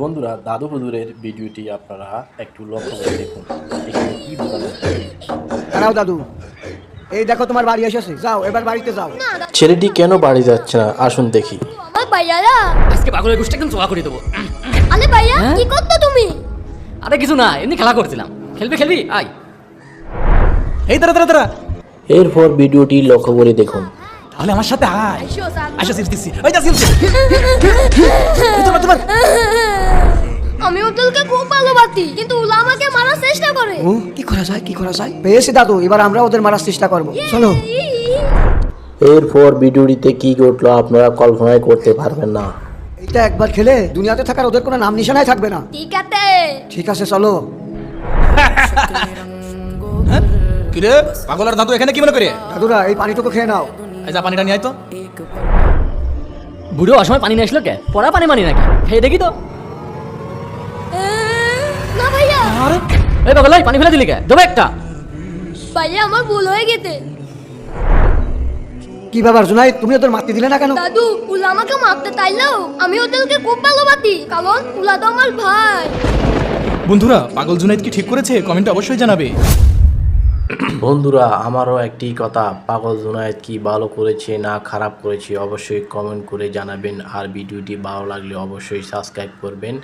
বন্ধুরা দাদু হুজুরের ভিডিওটি আপনারা একটু লক্ষ্য করে দেখুন। এখানে কি বোঝানো দাঁড়াও দাদু। এই দেখো তোমার বাড়ি এসেছে। যাও এবার বাড়িতে যাও। ছেলেটি কেন বাড়ি যাচ্ছে না? আসুন দেখি। আমার ভাইয়ারা আজকে পাগলের গোষ্ঠী একদম চোখা করে দেবো। আরে ভাইয়া কি করতো তুমি? আরে কিছু না এমনি খেলা করছিলাম। খেলবি খেলবি? আয়। এই দাঁড়া দাঁড়া দাঁড়া। এরপর ভিডিওটি লক্ষ্য করে দেখুন। তাহলে আমার সাথে আয়। আসো চিপস দিচ্ছি ওই যা চিপস খুব ভালোবাসি কিন্তু ওরা আমাকে মারার চেষ্টা করে। ও কি করা যায় কি করা যায়? পেয়েছি দাদু এবার আমরা ওদের মারার চেষ্টা করব। চলো। এরপর ভিডিওটিতে কি ঘটলো আপনারা কল্পনাই করতে পারবেন না। এইটা একবার খেলে দুনিয়াতে থাকার ওদের কোনো নাম নিশানাই থাকবে না। ঠিক আছে। ঠিক আছে চলো। কিরে পাগল আর দাদু এখানে কি মনে করে? দাদুরা এই পানিটুকু খেয়ে নাও। এই যা পানিটা নিয়ে আয় তো। বুড়ো অসময় পানি নিয়ে আসলো কে? পড়া পানি মানি নাকি? খেয়ে দেখি তো। ভাইয়া এই পাগল পানি ফেলে দিলি কে? দেবো একটা। ভাইয়া আমার ভুল হয়ে গেছে। কি ব্যাপার জুনাই তুমি ওদের মারতে দিলে না কেন? দাদু উলা আমাকে মারতে চাইলেও আমি ওদেরকে খুব ভালোবাসি কারণ উলা তো আমার ভাই। বন্ধুরা পাগল জুনাইদ কি ঠিক করেছে? কমেন্টে অবশ্যই জানাবে। বন্ধুরা আমারও একটি কথা পাগল জুনায়েদ কি ভালো করেছে না খারাপ করেছে অবশ্যই কমেন্ট করে জানাবেন আর ভিডিওটি ভালো লাগলে অবশ্যই সাবস্ক্রাইব করবেন।